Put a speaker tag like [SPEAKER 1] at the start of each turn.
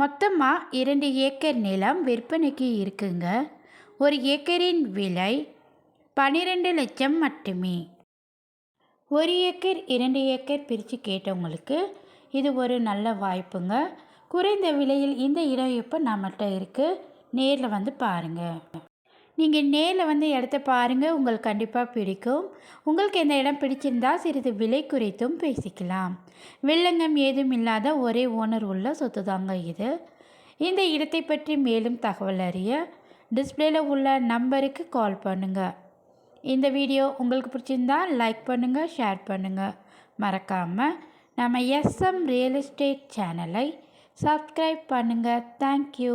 [SPEAKER 1] மொத்தமாக இரண்டு ஏக்கர் நிலம் விற்பனைக்கு இருக்குங்க. ஒரு ஏக்கரின் விலை பன்னிரெண்டு லட்சம் மட்டுமே. ஒரு ஏக்கர் இரண்டு ஏக்கர் பிரித்து கேட்டவங்களுக்கு இது ஒரு நல்ல வாய்ப்புங்க. குறைந்த விலையில் இந்த இடம் இப்போ நம்மகிட்ட இருக்குது நேரில் வந்து பாருங்கள் நீங்கள் நேரில் வந்து இடத்த பாருங்கள் உங்களுக்கு கண்டிப்பாக பிடிக்கும். உங்களுக்கு இந்த இடம் பிடிச்சிருந்தா சிறிது விலை குறைத்தும் பேசிக்கலாம். வில்லங்கம் ஏதும் இல்லாத ஒரே ஓனர் உள்ள சொத்து தாங்க இது. இந்த இடத்தை பற்றி மேலும் தகவல் அறிய டிஸ்பிளேல உள்ள நம்பருக்கு கால் பண்ணுங்கள் இந்த வீடியோ உங்களுக்கு பிடிச்சிருந்தா லைக் பண்ணுங்கள் ஷேர் பண்ணுங்கள் மறக்காமல் நம்ம எஸ்எம் ரியல் எஸ்டேட் சேனலை சப்ஸ்கிரைப் பண்ணுங்கள் தேங்க்யூ